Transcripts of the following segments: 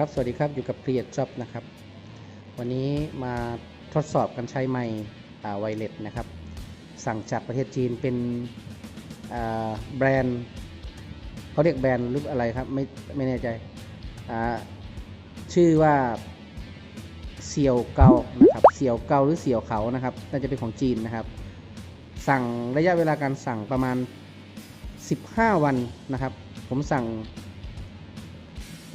ครับ สวัสดีครับ อยู่กับ Create Job นะครับ วันนี้มาทดสอบการใช้ไมค์ไวเลสนะครับ สั่งจากประเทศจีนเป็นแบรนด์เขาเรียกแบรนด์หรืออะไรครับ ไม่ไม่แน่ใจ ชื่อว่าเสี่ยวเกานะครับ เสี่ยวเกาหรือเสี่ยวเขานะครับ น่าจะเป็นของจีนนะครับ สั่งระยะเวลาการสั่งประมาณ 15 วันนะครับ ผมสั่ง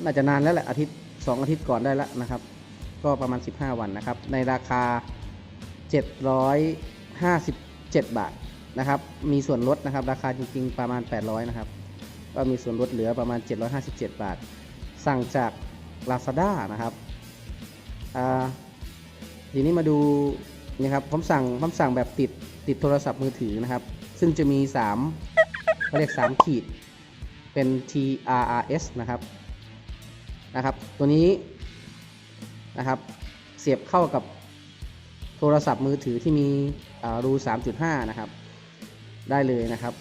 น่าจะนานแล้วแหละอาทิตย์ 2 อาทิตย์ก่อนได้แล้วนะครับ ก็ประมาณ 15 วันนะครับ ในราคา 757 บาทนะครับ มีส่วนลดนะครับ ราคาจริงๆประมาณ 800 นะครับ ก็มีส่วนลดเหลือประมาณ 757 บาท สั่งจาก Lazada นะครับทีนี้มาดูนี่ครับผมสั่งผมสั่งแบบติดติดโทรศัพท์มือถือนะครับ ซึ่งจะมี3เขาเรียก3ขีดเป็น TRRS นะครับ นะครับ ตัวนี้นะครับ เสียบเข้ากับโทรศัพท์มือถือที่มีรู 3.5 นะครับ ได้เลยนะครับ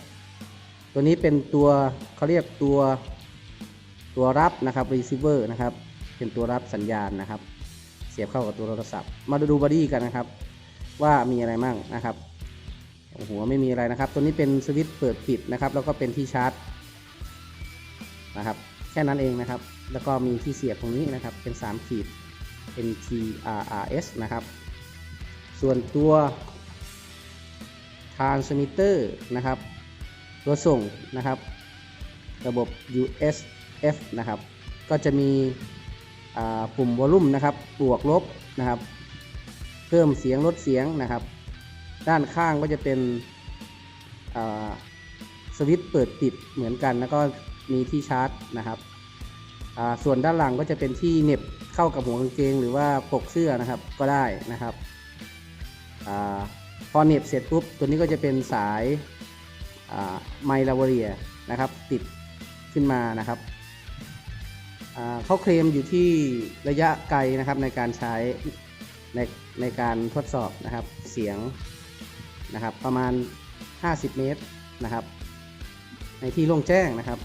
ตัวนี้เป็นตัวเขาเรียกตัวตัวรับนะครับ receiver นะครับ เป็นตัวรับสัญญาณนะครับ เสียบเข้ากับตัวโทรศัพท์ มาดูบอดี้กันนะครับ ว่ามีอะไรมั่งนะครับหัวไม่มีอะไรนะครับ ตัวนี้เป็นสวิตช์เปิดปิดนะครับ แล้วก็เป็นที่ชาร์จนะครับ แค่นั้นเองนะครับ แล้วก็มีที่เสียบตรงนี้นะครับเป็น 3 ขีดเป็น TRRS นะครับ ส่วนตัว transmitter นะครับ ตัวส่งนะครับ ระบบ USF นะครับ ก็จะมีปุ่มวอลลุ่มนะครับบวกลบนะครับ เพิ่มเสียงลดเสียงนะครับ ด้านข้างก็จะเป็นสวิตช์เปิดปิดเหมือนกัน แล้วก็มีที่ชาร์จนะครับ ส่วนด้านหลังก็จะเป็นที่เน็บเข้ากับหัวกางเกงหรือว่าปกเสื้อนะครับก็ได้นะครับอพอเน็บเสร็จปุ๊บตัวนี้ก็จะเป็นสายไมลาวเรียนะครับ ติดขึ้นมานะครับเขาเคลมอยู่ที่ระยะไกลนะครับในการใช้ในในการทดสอบนะครับเสียงนะครับ ประมาณ 50 เมตรนะครับ ในที่โล่งแจ้งนะครับ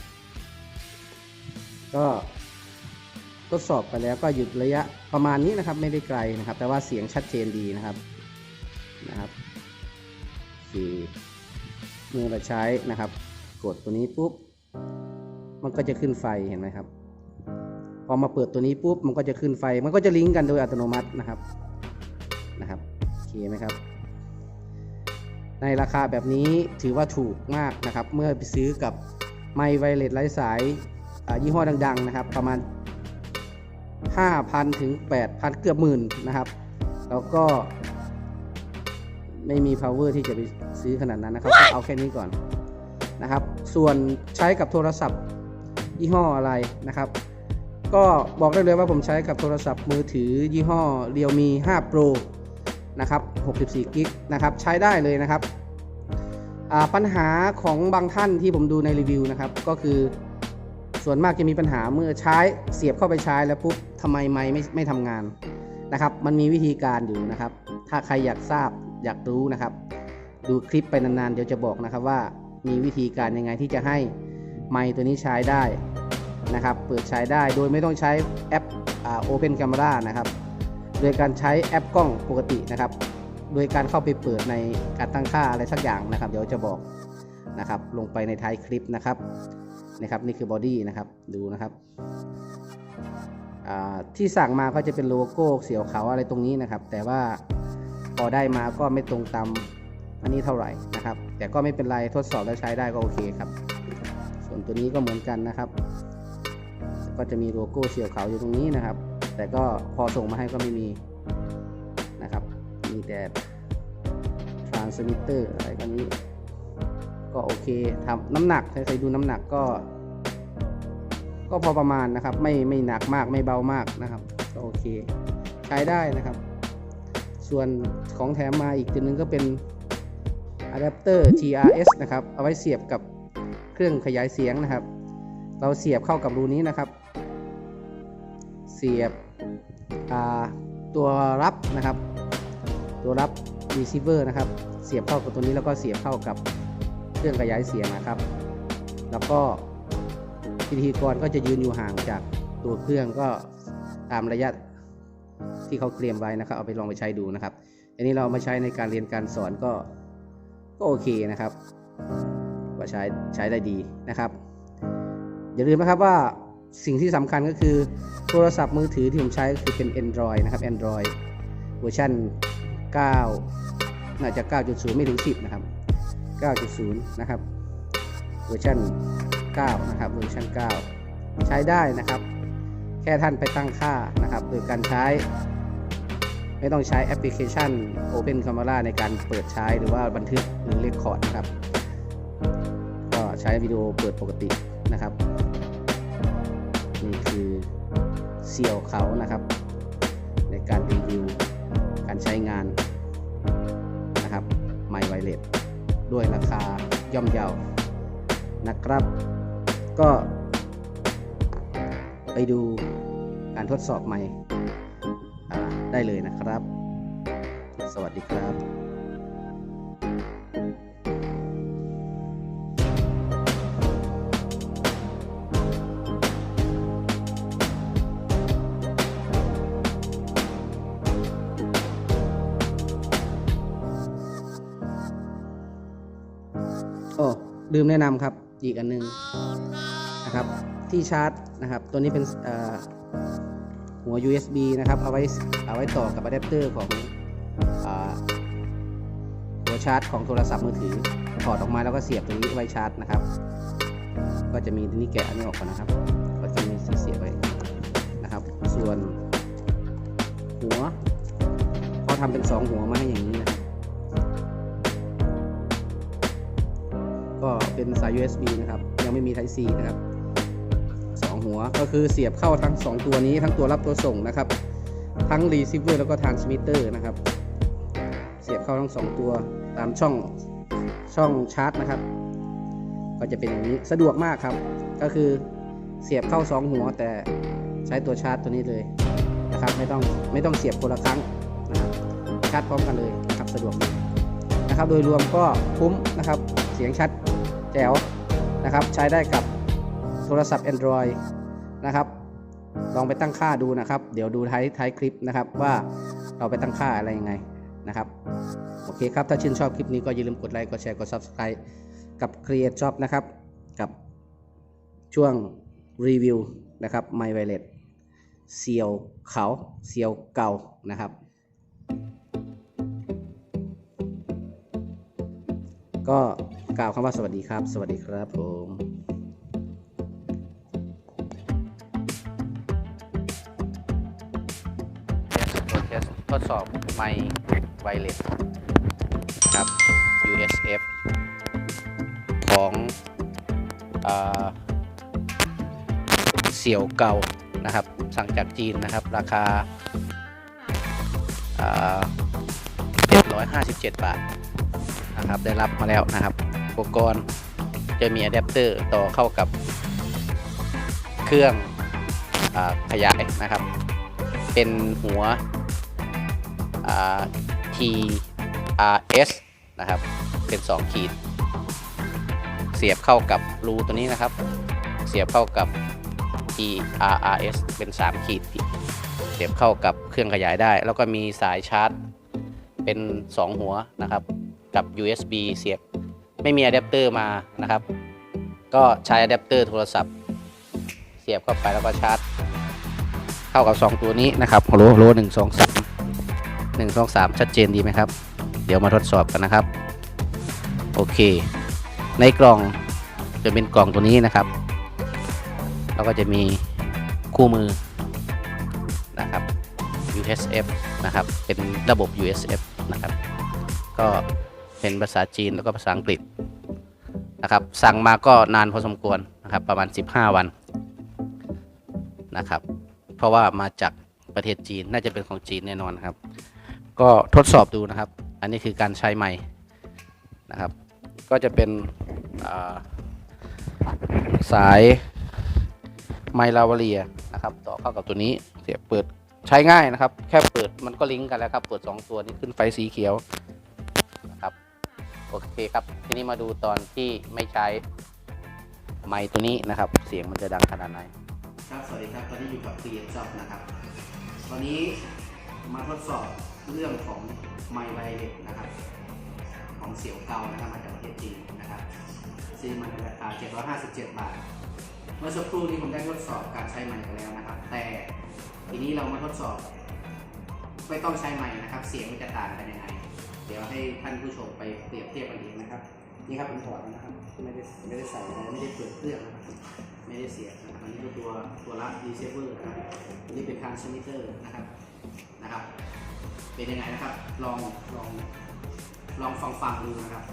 ก็ ทดสอบไปแล้วก็หยุดระยะประมาณนี้นะครับ ไม่ได้ไกลนะครับ แต่ว่าเสียงชัดเจนดีนะครับนะครับคือเมื่อเราใช้นะครับ กดตัวนี้ปุ๊บ มันก็จะขึ้นไฟเห็นไหมครับ พอมาเปิดตัวนี้ปุ๊บมันก็จะขึ้นไฟ มันก็จะลิงก์กันโดยอัตโนมัตินะครับนะครับโอเคไหมครับ ในราคาแบบนี้ถือว่าถูกมากนะครับ เมื่อไปซื้อกับไมค์ไวเลสไร้สายยี่ห้อดัง ๆ นะครับ ประมาณ 5,000 ถึง 8,000 เกือบหมื่นนะครับ แล้วก็ ไม่มี power ที่จะไปซื้อขนาดนั้นนะครับก็เอาแค่นี้ก่อนนะครับ ส่วนใช้กับโทรศัพท์ยี่ห้ออะไรนะครับ ก็บอกได้เลยว่าผมใช้กับโทรศัพท์มือถือยี่ห้อ Realme 5 Pro นะครับ 64 กิกนะครับ ใช้ได้เลยนะครับ ปัญหาของบางท่านที่ผมดูในรีวิวนะครับ ก็คือ ส่วนมากจะมีปัญหาเมื่อใช้เสียบเข้าไปใช้แล้วปุ๊บทำไมไมค์ไม่ไม่ทำงานนะครับ มันมีวิธีการอยู่นะครับ ถ้าใครอยากทราบอยากรู้นะครับ ดูคลิปไปนานๆ เดี๋ยวจะบอกนะครับว่ามีวิธีการยังไงที่จะให้ไมค์ตัวนี้ใช้ได้นะครับ เปิดใช้ได้โดยไม่ต้องใช้แอปอ่า Open Camera นะครับ โดยการใช้แอปกล้องปกตินะครับ โดยการเข้าไปเปิดในการตั้งค่าอะไรสักอย่างนะครับ เดี๋ยวจะบอกนะครับ ลงไปในท้ายคลิปนะครับ นะครับนี่คือบอดี้นะครับดูนะครับที่สั่งมาก็จะเป็นโลโก้เสียวเขาอะไรตรงนี้นะครับ แต่ว่าพอได้มาก็ไม่ตรงตามอันนี้เท่าไหร่นะครับ แต่ก็ไม่เป็นไรทดสอบแล้วใช้ได้ก็โอเคครับ ส่วนตัวนี้ก็เหมือนกันนะครับ ก็จะมีโลโก้เสียวเขาอยู่ตรงนี้นะครับ แต่ก็พอส่งมาให้ก็ไม่มีนะครับ มีแต่ transmitter อะไรกันนี้ ก็โอเคทำน้ำหนักใครๆดูน้ำหนักก็ ก็พอประมาณนะครับ ไม่ไม่หนักมากไม่เบามากนะครับ ก็โอเค ใช้ได้นะครับ ส่วนของแถมมาอีกตัวหนึงก็เป็นอะแดปเตอร์ TRS นะครับ เอาไว้เสียบกับเครื่องขยายเสียงนะครับ เราเสียบเข้ากับรูนี้นะครับ เสียบตัวรับนะครับ ตัวรับ receiver นะครับ เสียบเข้ากับตัวนี้แล้วก็เสียบเข้ากับ รื่องขยายเสียงนะครับ แล้วก็พิธีกรก็จะยืนอยู่ห่างจากตัวเครื่องก็ตามระยะที่เขาเตรียมไว้นะครับ เอาไปลองไปใช้ดูนะครับ อันนี้เราเอามาใช้ในการเรียนการสอนก็ก็โอเคนะครับว่าใช้ใช้ได้ดีนะครับ อย่าลืมนะครับว่าสิ่งที่สำคัญก็คือโทรศัพท์มือถือที่ผมใช้ก็คือเป็น Android นะครับ Android เวอร์ชัน9น่าจะ 9.0 ไม่ถึง 10 นะครับ 9.0 นะครับ เวอร์ชัน9 นะครับ เวอร์ชัน9 ใช้ได้นะครับ แค่ท่านไปตั้งค่านะครับ โดยการใช้ ไม่ต้องใช้แอปพลิเคชัน Open Camera ในการเปิดใช้หรือว่าบันทึกหรือเรคคอร์ดนะครับ ก็ใช้วิดีโอเปิดปกตินะครับ นี่คือเซียวเขานะครับ ด้วยราคาย่อมเยานะครับ ก็ ไปดูการทดสอบใหม่ได้เลยนะครับ สวัสดีครับ ลืมแนะนำครับอีกอันหนึงนะครับที่ชาร์จนะครับ ตัวนี้เป็นหัว USB นะครับเอาไว้เอาไว้ต่อกับอะแดปเตอร์ของอหัวชาร์จของโทรศัพท์มือถือถอดออกมาแล้วก็เสียบตรงนี้ไว้ชาร์จนะครับ ก็จะมีนี้แกะอันนี้ออกก่อนนะครับ ก็จะมีเสียบไว้นะครับ ส่วนหัวเขาทำเป็นสองหัวมาให้อย่างนี้นะ เป็นสาย USB นะครับ ยังไม่มี Type C นะครับสองหัวก็คือเสียบเข้าทั้ง 2 ตัวนี้ทั้งตัวรับตัวส่งนะครับ ทั้ง receiver แล้วก็ transmitter นะครับ เสียบเข้าทั้ง 2 ตัวตามช่องช่องชาร์จนะครับ ก็จะเป็นอย่างนี้สะดวกมากครับ ก็คือเสียบเข้า 2 หัวแต่ใช้ตัวชาร์จตัวนี้เลยนะครับ ไม่ต้องไม่ต้องเสียบคนละครั้งนะครับชาร์จพร้อมกันเลยนะครับสะดวกนะครับ โดยรวมก็คุ้มนะครับ เสียงชัด แจ๋วนะครับ ใช้ได้กับโทรศัพท์ Android นะครับลองไปตั้งค่าดูนะครับ เดี๋ยวดูท้ายท้ายคลิปนะครับว่าเราไปตั้งค่าอะไรยังไงนะครับโอเคครับ ถ้าชื่นชอบคลิปนี้ก็อย่าลืมกดไลค์กดแชร์กด Subscribe กับ Create Job นะครับ กับช่วงรีวิวนะครับ My Violet เซียวเขาเซียวเก่านะครับ ก็ กล่าวคำว่าสวัสดีครับ สวัสดีครับผมทดสอบไมค์ไวเลสครับ USF ของเสี่ยวเก่านะครับ สั่งจากจีนนะครับ ราคาอ่า757 บาทนะครับ ได้รับมาแล้วนะครับ ปกรณ์ จะมีอะแดปเตอร์ต่อเข้ากับเครื่องอขยายนะครับ เป็นหัว TRS นะครับ เป็น 2 ขีด เสียบเข้ากับรูตัวนี้นะครับ เสียบเข้ากับ TRS เป็น 3 ขีด เสียบเข้ากับเครื่องขยายได้ แล้วก็มีสายชาร์จ เป็น 2 หัวนะครับ กับ USB เสียบ ไม่มีอะแดปเตอร์มานะครับ ก็ใช้อะแดปเตอร์โทรศัพท์ เสียบเข้าไปแล้วก็ชาร์จ เข้ากับ 2 ตัวนี้นะครับโหลโหลหนึ่งสองสามหนึ่งสองสามชัดเจนดีไหมครับ เดี๋ยวมาทดสอบกันนะครับ โอเค ในกล่องจะเป็นกล่องตัวนี้นะครับ แล้วก็จะมีคู่มือนะครับ USF นะครับ เป็นระบบ USF นะครับ ก็ เป็นภาษาจีนแล้วก็ภาษาอังกฤษนะครับ สั่งมาก็นานพอสมควรนะครับ ประมาณ 15 วันนะครับ เพราะว่ามาจากประเทศจีนน่าจะเป็นของจีนแน่นอนครับ ก็ทดสอบดูนะครับ อันนี้คือการใช้ไม้นะครับ ก็จะเป็นาสายไมลาวาเรียนะครับ ต่อเข้ากับตัวนี้เสียบเปิดใช้ง่ายนะครับ แค่เปิดมันก็ลิงก์กันแล้วครับ เปิด 2 ตัวนี้ขึ้นไฟสีเขียว โอเคครับ ทีนี้มาดูตอนที่ไม่ใช้ไมค์ตัวนี้นะครับ เสียงมันจะดังขนาดไหน ครับ สวัสดีครับ ตอนนี้อยู่กับ Create Job นะครับ ตอนนี้มาทดสอบเรื่องของไมค์ไวเลสนะครับ ของเสี่ยวเกานะครับมาจากประเทศจีนนะครับ ซื้อมาในราคา 757 บาท เมื่อสักครู่นี้ผมได้ทดสอบการใช้ไมค์ไปแล้วนะครับ แต่ทีนี้เรามาทดสอบ ไม่ต้องใช้ไมค์นะครับ เสียงมันจะต่างกันยังไง เดี๋ยวให้ท่านผู้ชมไปเปรียบเทียบกันเองนะครับ นี่ครับผมถอดนะครับ ไม่ได้ไม่ได้ใส่อะไรไม่ได้เปิดเครื่องนะครับไม่ได้เสียบนะครับอันนี้ก็ตัวตัวรับดีเซเวอร์นะครับอันนี้เป็นทางสมิเตอร์นะครับนะครับ เป็นยังไงนะครับ ลองลองลองฟังฟังดูนะครับ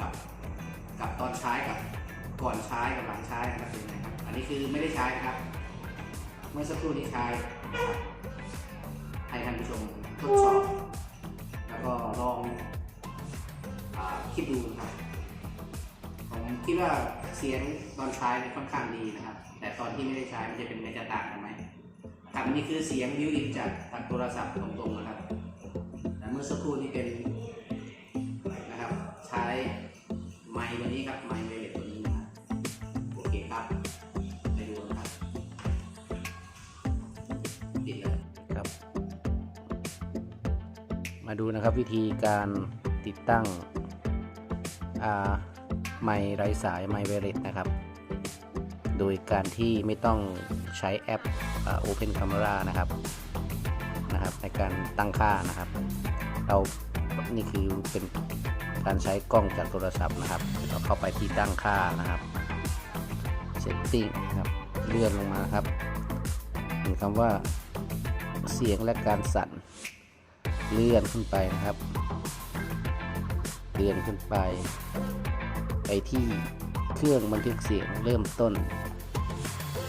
กับกับตอนใช้กับก่อนใช้กับหลังใช้นะครับเป็นยังไงครับ อันนี้คือไม่ได้ใช้นะครับ เมื่อสักครู่นี้ใช้นะครให้ท่านผู้ชมทดสอบ ก็ลองอคิดดูนะครับผมคิดว่าเสียงตอนใช้เนี่ยค่อนข้างดีนะครับ แต่ตอนที่ไม่ได้ใช้มันจะเป็นไงจะต่างกันไหมครับนี่คือเสียงวิวอินจากทางโทรศัพท์ตรงๆนะครับแต่เมื่อสักครู่นี้เป็นนะครับ ใช้ไมค์ตัวนี้ครับไม มาดูนะครับวิธีการติดตั้งไมค์ไร้สายไมค์เวเลตนะครับ โดยการที่ไม่ต้องใช้แอปอ่า Open Camera นะครับนะครับ ในการตั้งค่านะครับ เรานี่คือเป็นการใช้กล้องจากโทรศัพท์นะครับ เราเข้าไปที่ตั้งค่านะครับ Setting นะครับเลื่อนลงมาครับเห็นคำว่าเสียงและการสั่น เลื่อนขึ้นไปนะครับ เลื่อนขึ้นไป ไปที่เครื่องบันทึกเสียงเริ่มต้น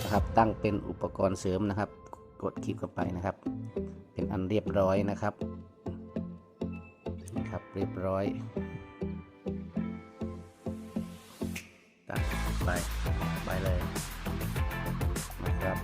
นะครับตั้งเป็นอุปกรณ์เสริมนะครับ กดคลิกเข้าไปนะครับ เป็นอันเรียบร้อยนะครับครับเรียบร้อยตั้งไปไปเลยนะครับ